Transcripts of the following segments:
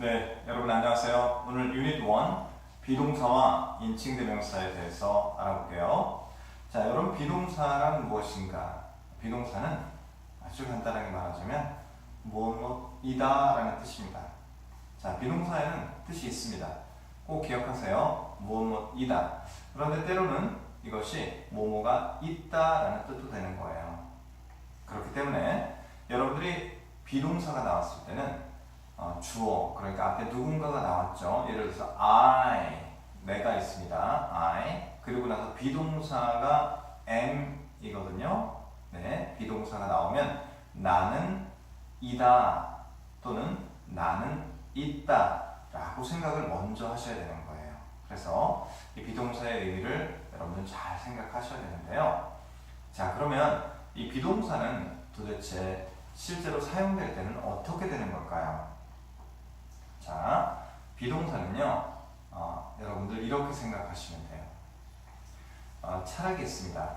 네, 여러분 안녕하세요. 오늘 유닛 1 비동사와 인칭 대명사에 대해서 알아볼게요. 자, 여러분 비동사란 무엇인가? 비동사는 아주 간단하게 말하자면 무엇이다라는 뜻입니다. 자, 비동사에는 뜻이 있습니다. 꼭 기억하세요. 무엇이다. 그런데 때로는 이것이 뭐뭐가 있다라는 뜻도 되는 거예요. 그렇기 때문에 여러분들이 비동사가 나왔을 때는 어, 주어 그러니까 앞에 누군가가 나왔죠. 예를 들어서 I 내가 있습니다. I 그리고 나서 비동사가 am이거든요. 네, 비동사가 나오면 나는 이다 또는 나는 있다 라고 생각을 먼저 하셔야 되는 거예요. 그래서 이 비동사의 의미를 여러분들 잘 생각하셔야 되는데요. 자 그러면 이 비동사는 도대체 실제로 사용될 때는 어떻게 되는 걸까요? 자, 비동사는요, 어, 여러분들 이렇게 생각하시면 돼요. 어, 철학이 있습니다.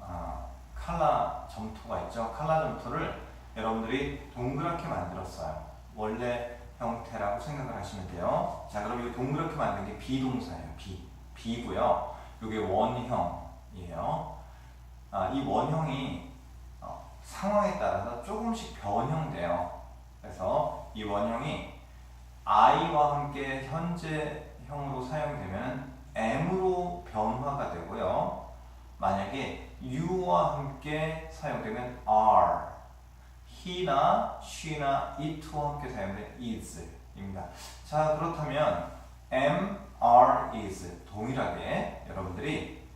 어, 칼라 점토가 있죠. 칼라 점토를 여러분들이 동그랗게 만들었어요. 원래 형태라고 생각을 하시면 돼요. 자, 그럼 이 동그랗게 만든 게 비동사예요. 비. 비고요. 이게 원형이에요. 아, 이 원형이 어, 상황에 따라서 조금씩 변형돼요. 그래서 이 원형이 I와 함께 현재형으로 사용되면 M으로 변화가 되고요. 만약에 U와 함께 사용되면 R, he나 she나 it와 함께 사용되면 is입니다. 자 그렇다면 M, R, is 동일하게 여러분들이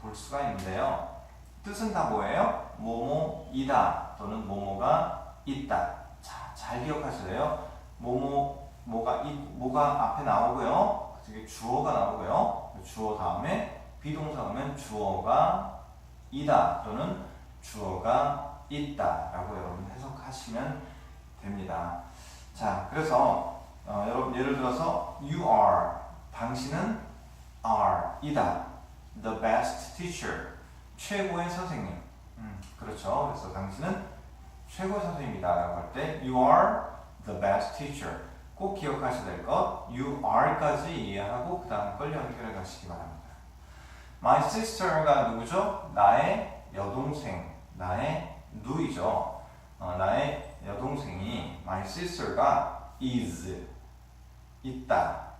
볼 수가 있는데요. 뜻은 다 뭐예요? 뭐뭐이다 또는 뭐뭐가 있다. 자, 잘 기억하셔야 요 뭐뭐 뭐가 이 뭐가 앞에 나오고요. 저기 주어가 나오고요. 주어 다음에 비동사 오면 주어가 이다 또는 주어가 있다라고 여러분 해석하시면 됩니다. 자, 그래서 어, 여러분 예를 들어서 you are 당신은 are 이다 the best teacher 최고의 선생님. 음, 그렇죠. 그래서 당신은 최고의 선생님이다라고 할 때 you are the best teacher. 꼭 기억하셔야 될 것, you are까지 이해하고 그 다음 걸 연결해 가시기 바랍니다. My sister가 누구죠? 나의 여동생, 나의 누이죠. 어, 나의 여동생이 my sister가 is 있다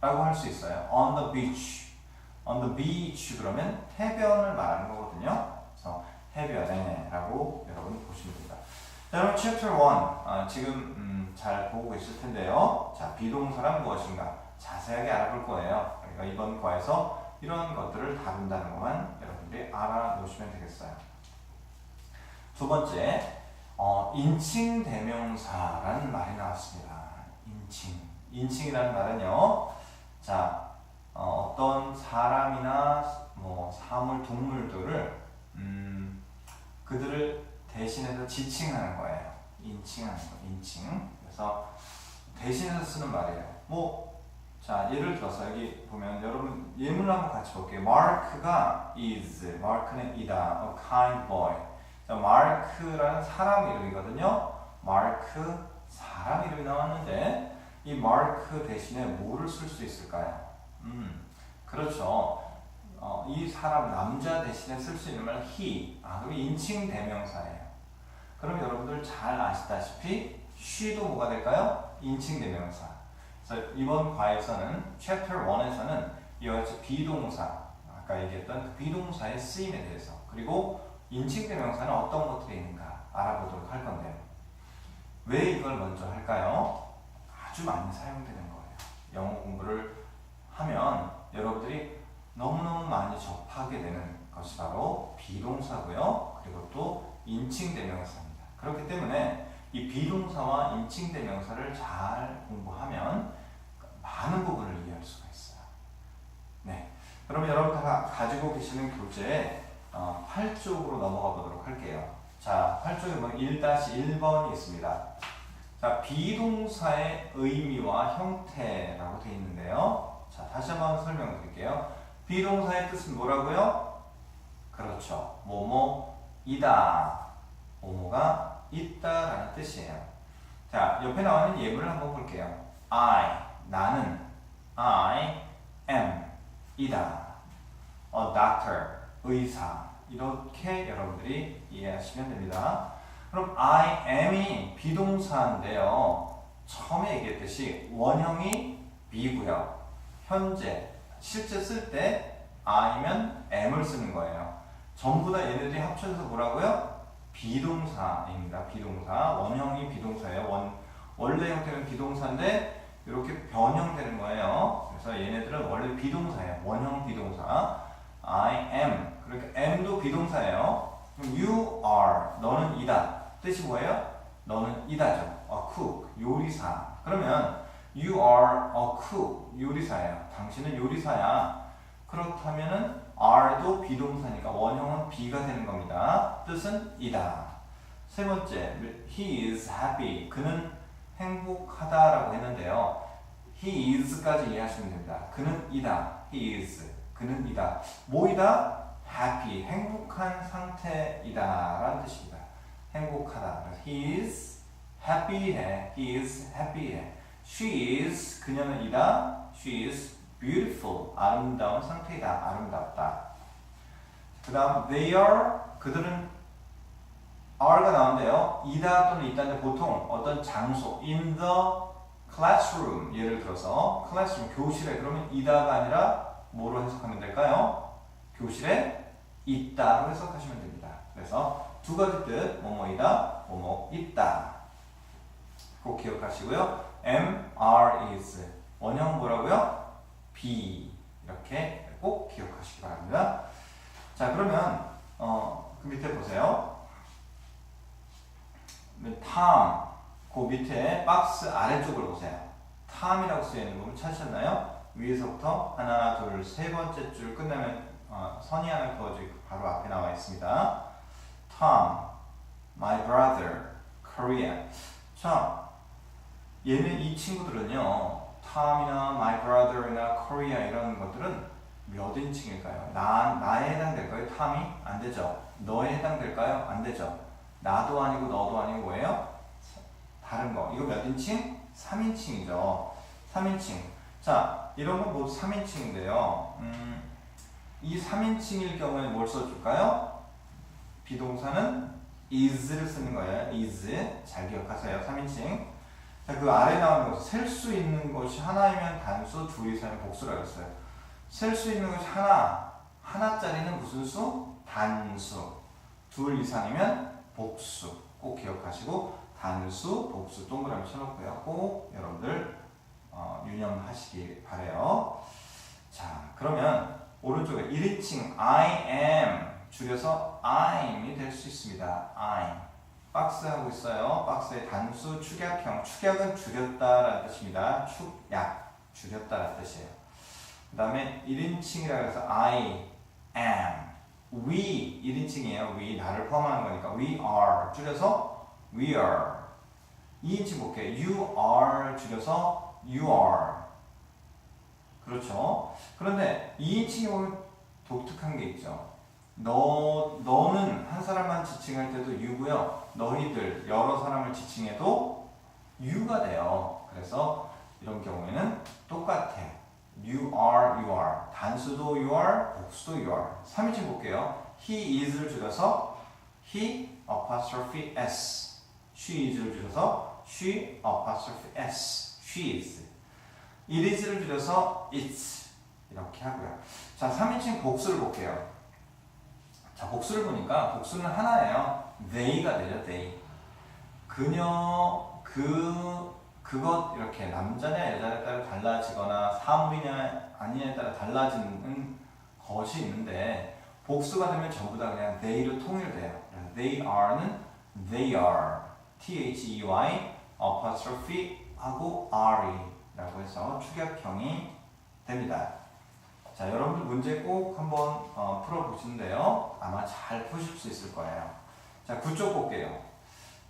라고 할 수 있어요. on the beach. on the beach 그러면 해변을 말하는 거거든요. 그래서 해변에 라고 여러분 보시면 됩니다. 자, 여러분 chapter 1 어, 지금 음, 잘 보고 계실 텐데요. 자, 비동사란 무엇인가 자세하게 알아볼 거예요. 그러니까 이번 과에서 이런 것들을 다룬다는 것만 여러분들이 알아놓으시면 되겠어요. 두 번째, 어, 인칭 대명사라는 말이 나왔습니다. 인칭. 인칭이라는 말은요. 자, 어, 떤 사람이나 뭐 사물, 동물들을 음, 그들을 대신해서 지칭하는 거예요. 인칭하는 거, 인칭. 그래서 대신해서 쓰는 말이에요. 뭐, 자, 예를 들어서 여기 보면 여러분 예문을 한번 같이 볼게요. 마크가 is, 마크는 이다, a kind boy. 자, 마크라는 사람 이름이거든요. 마크 사람 이름이 나왔는데 이 마크 대신에 뭐를 쓸 수 있을까요? 음, 그렇죠. 어, 이 사람 남자 대신에 쓸 수 있는 말 he. 아, 그럼 인칭 대명사예요. 그럼 여러분들 잘 아시다시피 she도 뭐가 될까요? 인칭 대명사. 그래서 이번 과에서는 chapter 1에서는 이와 같이 비동사, 아까 얘기했던 그 비동사의 쓰임에 대해서 그리고 인칭 대명사는 어떤 것들이 있는가 알아보도록 할 건데요. 왜 이걸 먼저 할까요? 아주 많이 사용되는 거예요. 영어 공부를 하면 여러분들이 너무너무 많이 접하게 되는 것이 바로 비동사고요. 그리고 또 인칭 대명사입니다. 그렇기 때문에 이 비동사와 인칭 대명사를 잘 공부하면 많은 부분을 이해할 수가 있어요. 네. 그럼 여러분 다 가지고 계시는 교재 어, 8쪽으로 넘어가 보도록 할게요. 자, 8쪽에 보면 1-1번이 있습니다. 자, 비동사의 의미와 형태라고 되어 있는데요. 자, 다시 한번 설명을 드릴게요. 비동사의 뜻은 뭐라고요? 그렇죠. 뭐뭐이다. 뭐뭐가 있다라는 뜻이에요. 자, 옆에 나와 있는 예문을 한번 볼게요. I 나는 I am 이다. A doctor 의사 이렇게 여러분들이 이해하시면 됩니다. 그럼 I am이 비동사인데요. 처음에 얘기했듯이 원형이 B고요. 현재 실제 쓸 때 I면 M을 쓰는 거예요. 전부 다 얘네들이 합쳐져서 뭐라고요? 비동사입니다. 비동사. 원형이 비동사예요. 원, 원래 형태는 비동사인데 이렇게 변형되는 거예요. 그래서 얘네들은 원래 비동사예요. 원형 비동사. I am. 그러니까 am도 비동사예요. 그럼 you are. 너는 이다. 뜻이 뭐예요? 너는 이다죠. A cook. 요리사. 그러면 you are a cook. 요리사예요. 당신은 요리사야. 그렇다면은 are도 비동사니까 원형은 be가 되는 겁니다. 뜻은 이다. 세 번째, he is happy. 그는 행복하다라고 했는데요. he is까지 이해하시면 됩니다. 그는 이다. he is. 그는 이다. 뭐이다? happy. 행복한 상태이다 라는 뜻입니다. 행복하다. he is happy해. he is happy해. she is. 그녀는 이다. she is beautiful. 아름다운 상태이다. 아름답다. 그 다음 they are. 그들은 are가 나오는데요. 이다 또는 있다인데 보통 어떤 장소 in the classroom 예를 들어서 classroom 교실에 그러면 이다가 아니라 뭐로 해석하면 될까요? 교실에 있다로 해석하시면 됩니다. 그래서 두 가지 뜻 뭐뭐이다 뭐뭐 있다 꼭 기억하시고요. M, R, is 원형 뭐라고요? Be 이렇게 꼭 기억하시기 바랍니다. 자 그러면 어, 그 밑에 보세요. 탐, 그 밑에 박스 아래쪽을 보세요. 탐이라고 쓰여 있는 부분 찾으셨나요? 위에서부터 하나, 둘, 세 번째 줄 끝나면 어, 선이 하나 그어지고 바로 앞에 나와 있습니다. Tom, my brother, Korea. 자, 얘는 이 친구들은요, Tom이나 my brother나 Korea 이런 것들은 몇 인칭일까요? 나, 나에 해당될까요? Tom이? 안 되죠. 너에 해당될까요? 안 되죠. 나도 아니고 너도 아니고 뭐예요? 다른 거. 이거 몇 인칭? 3인칭이죠. 3인칭. 자, 이런 건 모두 3인칭인데요. 음, 이 3인칭일 경우에 뭘 써줄까요? 비동사는 is를 쓰는 거예요. is. 잘 기억하세요. 3인칭. 자, 그 아래 나오는 것, 셀 수 있는 것이 하나이면 단수, 둘 이상이면 복수라고 했어요. 셀 수 있는 것이 하나, 하나짜리는 무슨 수? 단수. 둘 이상이면 복수. 꼭 기억하시고, 단수, 복수 동그라미 쳐놓고요. 꼭 여러분들 어, 유념하시기 바래요. 자, 그러면 오른쪽에 1인칭 I am 줄여서 I'm 이 될 수 있습니다. I'm. 박스 하고 있어요. 박스의 단수 축약형. 축약은 줄였다라는 뜻입니다. 축약. 줄였다라는 뜻이에요. 그 다음에 1인칭이라 해서 I am. We 1인칭이에요. We 나를 포함하는 거니까 we are 줄여서 we are. 2인칭 볼게요. You are 줄여서 you are. 그렇죠. 그런데 2인칭에 보면 독특한 게 있죠. 너, 너는 한 사람만 지칭할 때도 you고요. 너희들 여러 사람을 지칭해도 you가 돼요. 그래서 이런 경우에는 똑같아. you are, you are. 단수도 you are, 복수도 you are. 3인칭 볼게요. he is를 줄여서 he apostrophe s. she is를 줄여서 she apostrophe s. she is. it is를 줄여서 it's. 이렇게 하고요. 자, 3인칭 복수를 볼게요. 자, 복수를 보니까 복수는 하나예요. they가 되죠, they. 그녀, 그, 그것, 이렇게 남자냐 여자냐에 따라 달라지거나 사물이냐 아니냐에 따라 달라지는 것이 있는데 복수가 되면 전부 다 그냥 they로 통일돼요. they are는 they are. T-H-E-Y apostrophe 하고 R이라고 해서 축약형이 됩니다. 자, 여러분들 문제 꼭 한번 어, 풀어보시는데요. 아마 잘 푸실 수 있을 거예요. 자, 9쪽 볼게요.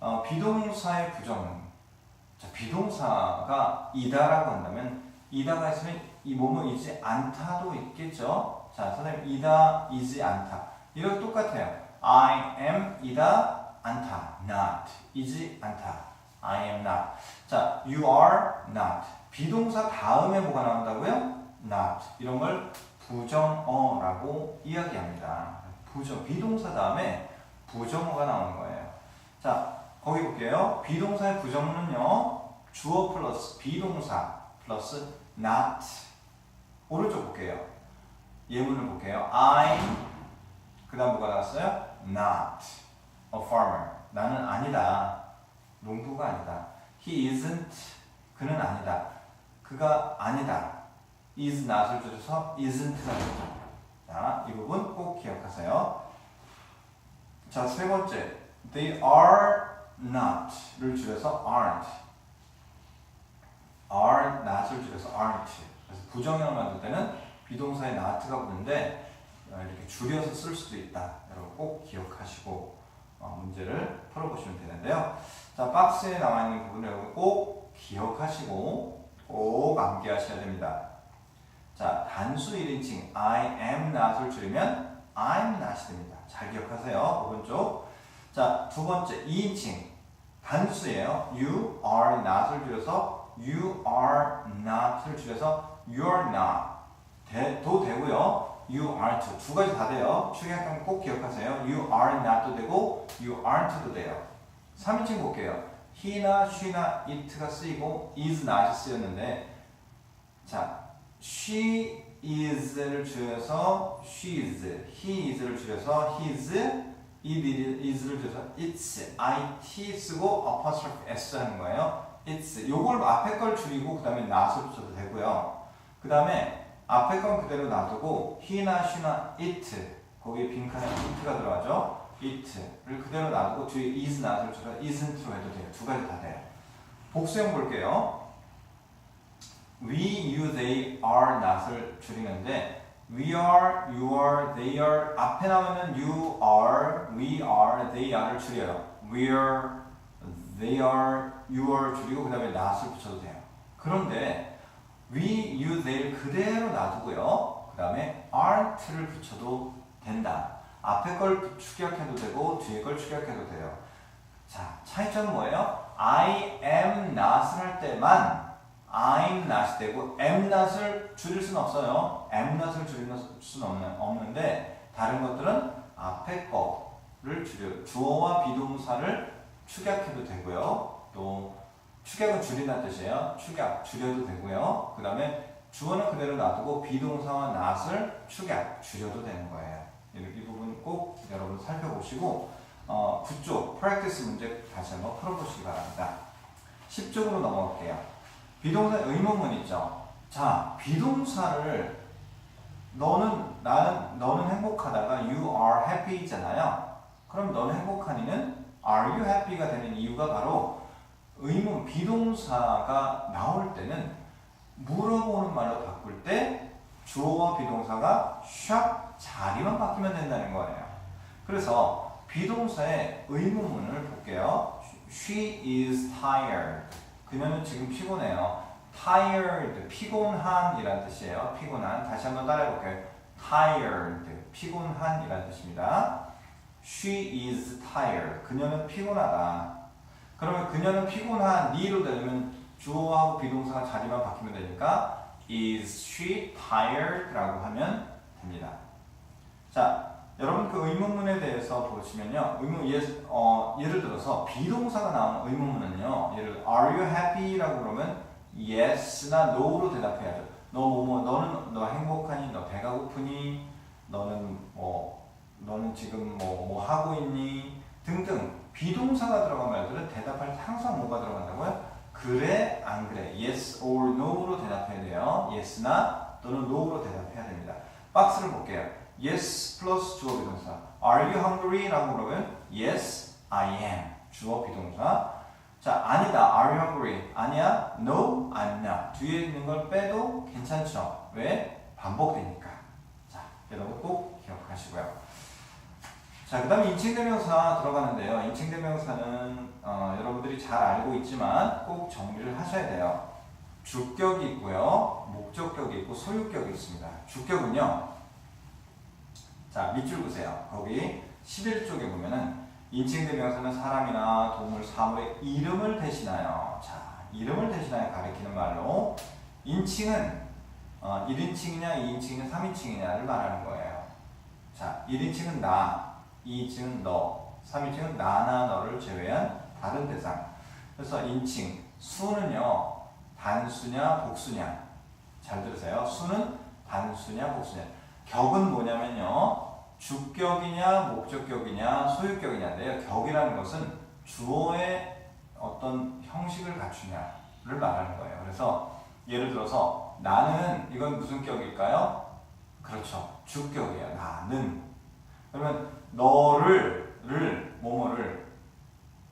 어, 비동사의 부정은 자, 비동사가 이다라고 한다면 이다가 있으면 이 뭐뭐이지 않다도 있겠죠. 자, 선생님 이다 이지 않다. 이거 똑같아요. I am 이다 않다. not 이지 않다. I am not. 자, you are not. 비동사 다음에 뭐가 나온다고요? Not. 이런 걸 부정어라고 이야기합니다. 부정, 비동사 다음에 부정어가 나오는 거예요. 자, 거기 볼게요. 비동사의 부정어는요, 주어 플러스 비동사 플러스 not. 오른쪽 볼게요. 예문을 볼게요. I, 그 다음 뭐가 나왔어요? Not a farmer. 나는 아니다. 농부가 아니다. He isn't. 그는 아니다. 그가 아니다. Is not을 줄여서 isn't가 되죠. 자, 이 부분 꼭 기억하세요. 자, 세 번째. They are not를 줄여서 aren't. are not을 줄여서 aren't. 그래서 부정형을 만들 때는 비동사에 not가 붙는데 어, 이렇게 줄여서 쓸 수도 있다. 여러분 꼭 기억하시고 어, 문제를 풀어보시면 되는데요. 자, 박스에 나와 있는 부분을 꼭 기억하시고 꼭 암기하셔야 됩니다. 자, 단수 1인칭 I am not을 줄이면 I'm not이 됩니다. 잘 기억하세요. 오른쪽. 자, 두 번째 2인칭 단수예요. You are not을 줄여서 You are not을 줄여서 You're not 대, 도 되고요. You aren't 두 가지 다 돼요. 축약하면 꼭 기억하세요. You are not도 되고 You aren't도 돼요. 3인칭 볼게요. he나 she나 it가 쓰이고 is not이 쓰였는데 자 she is를 줄여서 she is, he is를 줄여서 his, it is를 줄여서 it's, it 쓰고 apostrophe s 하는 거예요. it's 요걸 앞에 걸 줄이고 그 다음에 not을 붙여도 되고요. 그 다음에 앞에 건 그대로 놔두고 he나 she나 it 거기에 빈칸에 it가 들어가죠. it를 그대로 놔두고 뒤에 is not을 줄여서 isn't로 해도 돼요. 두 가지 다 돼요. 복수형 볼게요. We, you, they, are, not을 줄이는데 we are, you are, they are 앞에 나오면 you are, we are, they are를 줄여요. we are, they are, you are 줄이고 그 다음에 not을 붙여도 돼요. 그런데 we, you, they를 그대로 놔두고요. 그 다음에 aren't를 붙여도 된다. 앞에 걸 축약해도 되고 뒤에 걸 축약해도 돼요. 자, 차이점은 뭐예요? I am not을 할 때만 I'm not이 되고 am not을 줄일 수는 없어요. am not을 줄일 수는 없는, 없는데 다른 것들은 앞에 거를 줄여 주어와 비동사를 축약해도 되고요. 또 축약은 줄인다는 뜻이에요. 축약 줄여도 되고요. 그 다음에 주어는 그대로 놔두고 비동사와 not을 축약 줄여도 되는 거예요. 이, 이 부분 꼭 여러분 살펴보시고 어, 9쪽 practice 문제 다시 한번 풀어보시기 바랍니다. 10쪽으로 넘어갈게요. 비동사 의문문 있죠. 자, 비동사를 너는 나는 너는 행복하다가 you are happy잖아요. 그럼 너는 행복하니는 are you happy가 되는 이유가 바로 의문 비동사가 나올 때는 물어보는 말로 바꿀 때 주어와 비동사가 샵 자리만 바뀌면 된다는 거예요. 그래서 비동사의 의문문을 볼게요. She is tired. 그녀는 지금 피곤해요. tired, 피곤한이라는 뜻이에요. 피곤한. 다시 한번 따라해 볼게요. tired, 피곤한이라는 뜻입니다. She is tired. 그녀는 피곤하다. 그러면 그녀는 피곤한 니로 되면 주어하고 비동사가 자리만 바뀌면 되니까 is she tired라고 하면 됩니다. 자, 여러분 그 의문문에 대해서 보시면요. 의문 예, 어, 예를 들어서 비동사가 나오는 의문문은요. 예를 are you happy라고 그러면 yes나 no로 대답해야죠. 너 뭐뭐 너는 너 행복하니? 너 배가 고프니? 너는 뭐 너는 지금 뭐뭐 하고 있니? 등등 비동사가 들어간 말들은 대답할 때 항상 뭐가 들어간다고요? 그래 안 그래 yes or no로 대답해야 돼요. yes나 또는 no로 대답해야 됩니다. 박스를 볼게요. Yes 플러스 주어 비동사. Are you hungry? 라고 그러면 yes, I am. 주어 비동사. 자, 아니다. Are you hungry? 아니야. No, I'm not. 뒤에 있는 걸 빼도 괜찮죠. 왜? 반복되니까. 자, 여러분 꼭 기억하시고요. 자, 그 다음에 인칭대명사 들어가는데요. 인칭대명사는 어, 여러분들이 잘 알고 있지만 꼭 정리를 하셔야 돼요. 주격이 있고요. 목적격이 있고 소유격이 있습니다. 주격은요. 자, 밑줄 보세요. 거기 11쪽에 보면은 인칭 대명사는 사람이나 동물, 사물의 이름을 대신하여 자 이름을 대신하여 가리키는 말로 인칭은 어, 1인칭이냐 2인칭이냐 3인칭이냐를 말하는 거예요. 자 1인칭은 나, 2인칭은 너, 3인칭은 나나 너를 제외한 다른 대상. 그래서 인칭 수는요 단수냐 복수냐 잘 들으세요. 수는 단수냐 복수냐. 격은 뭐냐면요. 주격이냐 목적격이냐 소유격이냐인데요. 격이라는 것은 주어의 어떤 형식을 갖추냐를 말하는 거예요. 그래서 예를 들어서 나는 이건 무슨 격일까요? 그렇죠. 주격이에요. 나는. 그러면 너를 를 뭐뭐를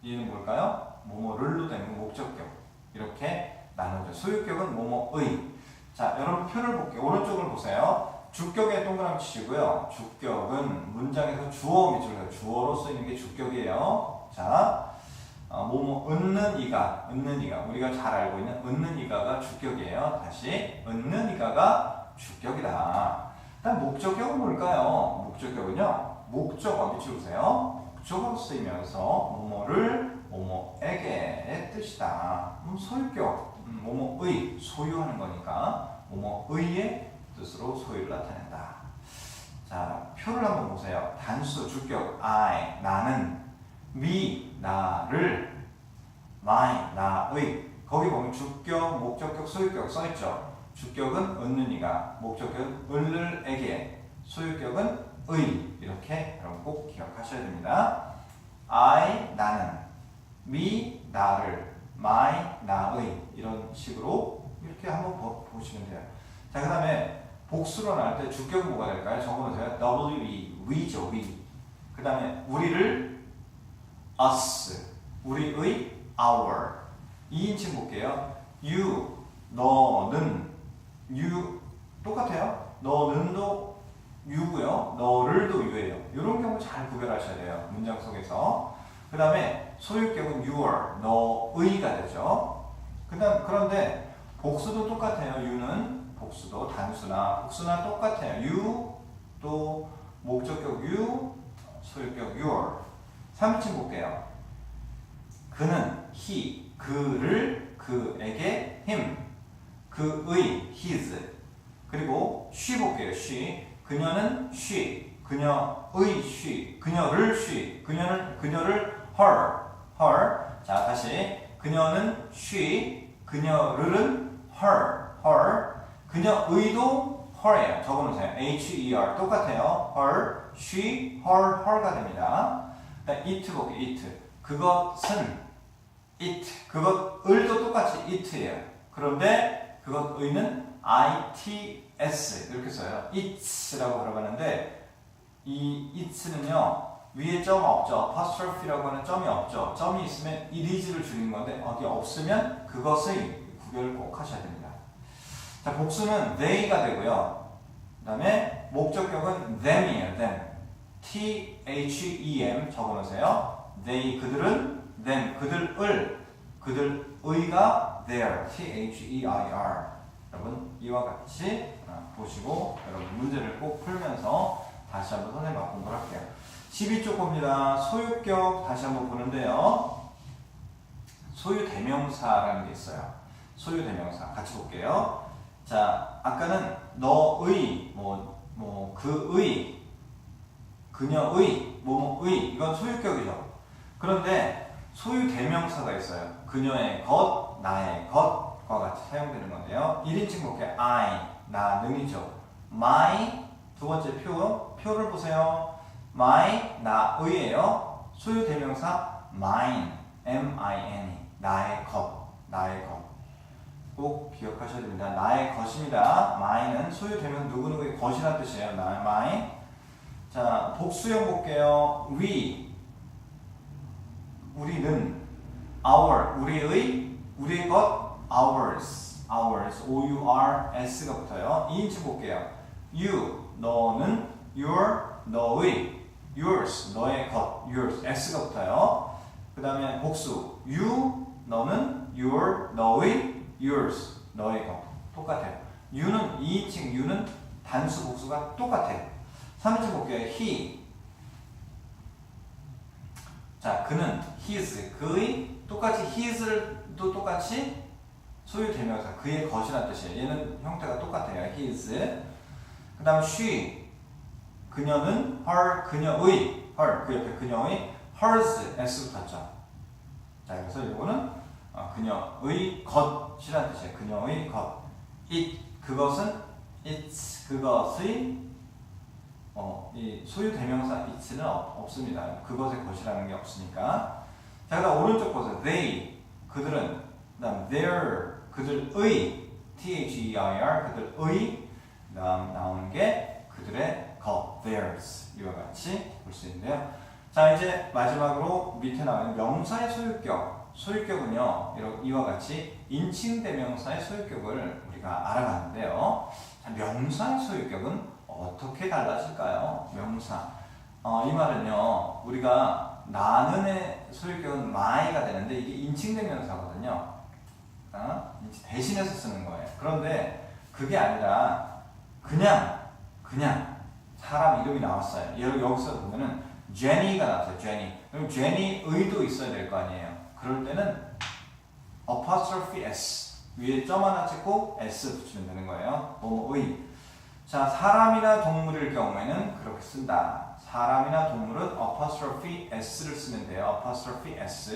얘는 뭘까요? 뭐뭐를로 되는 목적격. 이렇게 나누죠. 소유격은 뭐뭐의. 자, 여러분 표를 볼게요. 오른쪽을 보세요. 주격에 동그라미 치시고요. 주격은 문장에서 주어 밑줄 주어로 쓰이는 게 주격이에요. 자, 어, 뭐뭐 은는 이가, 은는 이가 우리가 잘 알고 있는 은는 이가가 주격이에요. 다시 은는 이가가 주격이다. 일단 목적격은 뭘까요? 목적격은요. 목적어 밑줄 보세요. 목적어로 쓰이면서 뭐뭐를 뭐뭐에게의 뜻이다. 음, 소유격, 음, 뭐뭐의 소유하는 거니까 뭐뭐의의 뜻으로 소유를 나타낸다. 자, 표를 한번 보세요. 단수, 주격, I, 나는, me, 나를, my, 나의. 거기 보면 주격, 목적격, 소유격 써있죠. 주격은 은는이가, 목적격은 을을에게, 소유격은 의. 이렇게 여러분 꼭 기억하셔야 됩니다. I, 나는, me, 나를, my, 나의. 이런 식으로 이렇게 한번 보, 보시면 돼요. 자, 그 다음에 복수로 나올 때 주격은 뭐가 될까요? 적어보세요. we, we죠, we. 그 다음에 우리를 us, 우리의 our. 2인칭 볼게요. you, 너는, you 똑같아요. 너는도 you고요. 너를도 you예요. 이런 경우 잘 구별하셔야 돼요. 문장 속에서. 그 다음에 소유격은 your, 너의가 되죠. 그다음 그런데 복수도 똑같아요. you는 복수도 단수나 복수나 똑같아요. you 또 목적격 you, 소유격 your. 3인칭 볼게요. 그는 he, 그를 그에게 him, 그의 his. 그리고 she 볼게요. she. 그녀는 she, 그녀의 she, 그녀를 she, 그녀는 그녀를 her, her. 자 다시 그녀는 she, 그녀를은 her, her. 그녀 의도 her예요. 적어놓으세요. H-E-R 똑같아요. her, she, her, her가 됩니다. it 볼게요. it. 그것은 it. 그것 을도 똑같이 it예요. 그런데 그것 의는 its 이렇게 써요. its라고 들어가는데 이 its는요 위에 점 없죠. apostrophe라고 하는 점이 없죠. 점이 있으면 it is를 줄인 건데 어디 없으면 그것의 구별을 꼭 하셔야 됩니다. 자 복수는 they가 되고요. 그 다음에 목적격은 them이에요. them. T H E M 적어놓으세요. they 그들은 them 그들을 그들의가 their T H E I R 여러분 이와 같이 어, 보시고 여러분 문제를 꼭 풀면서 다시 한번 선생님과 공부를 할게요. 12쪽 봅니다. 소유격 다시 한번 보는데요. 소유 대명사라는 게 있어요. 소유 대명사 같이 볼게요. 자, 아까는 너의 뭐 뭐 그의 그녀의 뭐뭐의 이건 소유격이죠. 그런데 소유 대명사가 있어요. 그녀의 것, 나의 것과 같이 사용되는 건데요. 1인칭 볼게요. I, 나는이죠. my 두 번째 표, 표를 보세요. my, 나의예요. 소유 대명사 mine, m-i-n, 나의 것, 나의 것. 꼭 기억하셔야 됩니다. 나의 것입니다. mine은 소유 대명 누구누구의 것이라는 뜻이에요. 나의 mine. 자, 복수형 볼게요. we, 우리는 our, 우리의, 우리의 것, ours, ours, o-u-r-s가 붙어요. 2인칭 볼게요. you, 너는, your, 너의, yours, 너의 것, yours, s가 붙어요. 그 다음에 복수, you, 너는, your, 너의, yours, 너의 것. 똑같아요. you는 2인칭, you는 단수 복수가 똑같아요. 3인칭 볼게요. he, 자, 그는 his 그의 똑같이 his를도 똑같이 소유 대명사 그의 것이라는 뜻이에요. 얘는 형태가 똑같아요. his. 그 다음 she 그녀는 her 그녀의 her 그 옆에 그녀의 hers s 붙었죠. 자, 그래서 이거는 어, 그녀의 것이라는 뜻이에요. 그녀의 것. it 그것은 it's 그것의 어, 이 소유 대명사 it는 없, 없습니다. 그것의 것이라는 게 없으니까. 자, 그다음 오른쪽 보세요. they 그들은 그다음 their 그들의 t h e i r 그들의 그다음 나오는 게 그들의 것 theirs 이와 같이 볼 수 있는데요. 자, 이제 마지막으로 밑에 나오는 명사의 소유격. 소유격은요, 이와 같이 인칭 대명사의 소유격을 우리가 알아봤는데요. 자, 명사의 소유격은 어떻게 달라질까요? 명사. 어, 이 말은요, 우리가 나는의 소유격은 my가 되는데 이게 인칭 대명사거든요. 어? 대신해서 쓰는 거예요. 그런데 그게 아니라 그냥 그냥 사람 이름이 나왔어요. 여기서 보면은 제니가 나왔어요. 제니. 그럼 제니의도 있어야 될 거 아니에요. 그럴 때는 apostrophe s 위에 점 하나 찍고 s 붙이면 되는 거예요. 뭐뭐의. 자 사람이나 동물일 경우에는 그렇게 쓴다. 사람이나 동물은 apostrophe s를 쓰면 돼요. apostrophe s,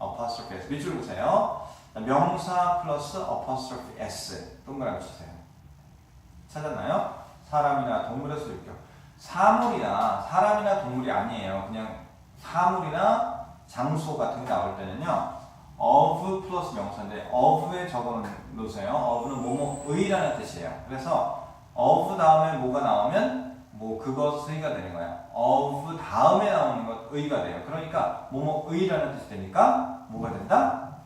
apostrophe s. 밑줄 보세요. 자, 명사 플러스 apostrophe s 동그라미 치세요. 찾았나요? 사람이나 동물의 소유격. 사물이나 사람이나 동물이 아니에요. 그냥 사물이나 장소 같은 게 나올 때는요. of 플러스 명사인데 of에 적어 놓으세요. of는 뭐뭐의라는 뜻이에요. 그래서 of 다음에 뭐가 나오면 뭐 그것의가 되는 거야. of 다음에 나오는 것 의가 돼요. 그러니까 뭐뭐의라는 뜻이 되니까 뭐가 된다?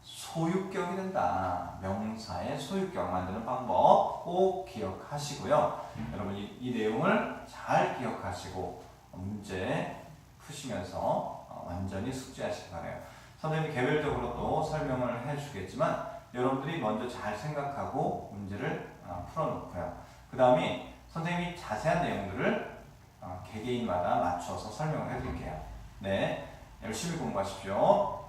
소유격이 된다. 명사의 소유격 만드는 방법 꼭 기억하시고요. 여러분 이, 이 내용을 잘 기억하시고 문제 푸시면서 어, 완전히 숙지하시기 바래요. 선생님이 개별적으로 또 설명을 해주겠지만 여러분들이 먼저 잘 생각하고 문제를 어, 풀어놓고요. 그 다음에 선생님이 자세한 내용들을 어, 개개인마다 맞춰서 설명을 해드릴게요. 네, 열심히 공부하십시오.